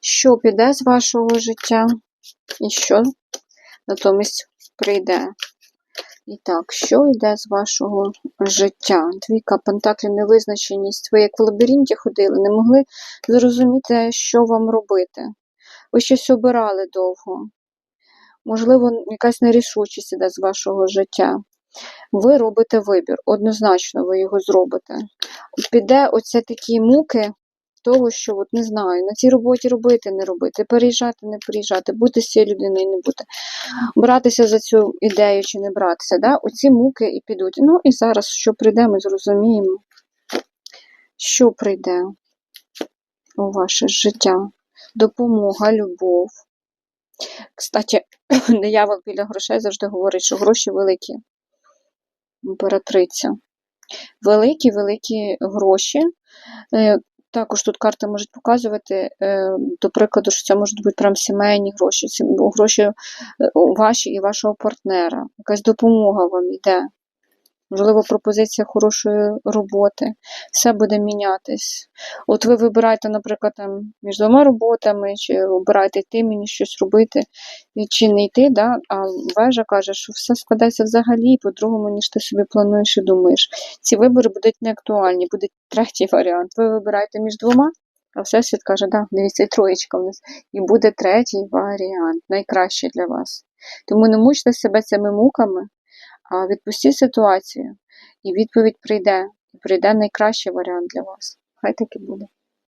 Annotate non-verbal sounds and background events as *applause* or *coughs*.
Що піде з вашого життя? І що натомість прийде? І так, що йде з вашого життя? Двійка пентаклів, невизначеність. Ви як в лабіринті ходили, не могли зрозуміти, що вам робити. Ви щось обирали довго. Можливо, якась нерішучість іде з вашого життя. Ви робите вибір, однозначно ви його зробите. Піде оце такі муки того, що от не знаю, на цій роботі робити, не робити, переїжджати, не переїжджати, бути з цією людиною, не бути, братися за цю ідею чи не братися. Да? Оці муки і підуть. Ну і зараз, що прийде, ми зрозуміємо, що прийде у ваше життя. Допомога, любов. Кстати, *coughs* диявол біля грошей завжди говорить, що гроші великі. Імператриця. Великі, великі гроші. Також тут карти можуть показувати, е, до прикладу, що це можуть бути прям сімейні гроші, гроші е, ваші і вашого партнера. Якась допомога вам йде. Можливо, пропозиція хорошої роботи. Все буде мінятись. От ви вибираєте, наприклад, там, між двома роботами, чи обираєте йти мені щось робити, чи не йти, да? а вежа каже, що все складається взагалі по-другому, ніж ти собі плануєш і думаєш. Ці вибори будуть неактуальні, буде третій варіант. Ви вибираєте між двома, а Всесвіт каже, да, дивіться, троєчка в нас. І буде третій варіант, найкращий для вас. Тому не мучте себе цими муками, відпустіть ситуацію, і відповідь прийде. І прийде найкращий варіант для вас. Хай так і буде.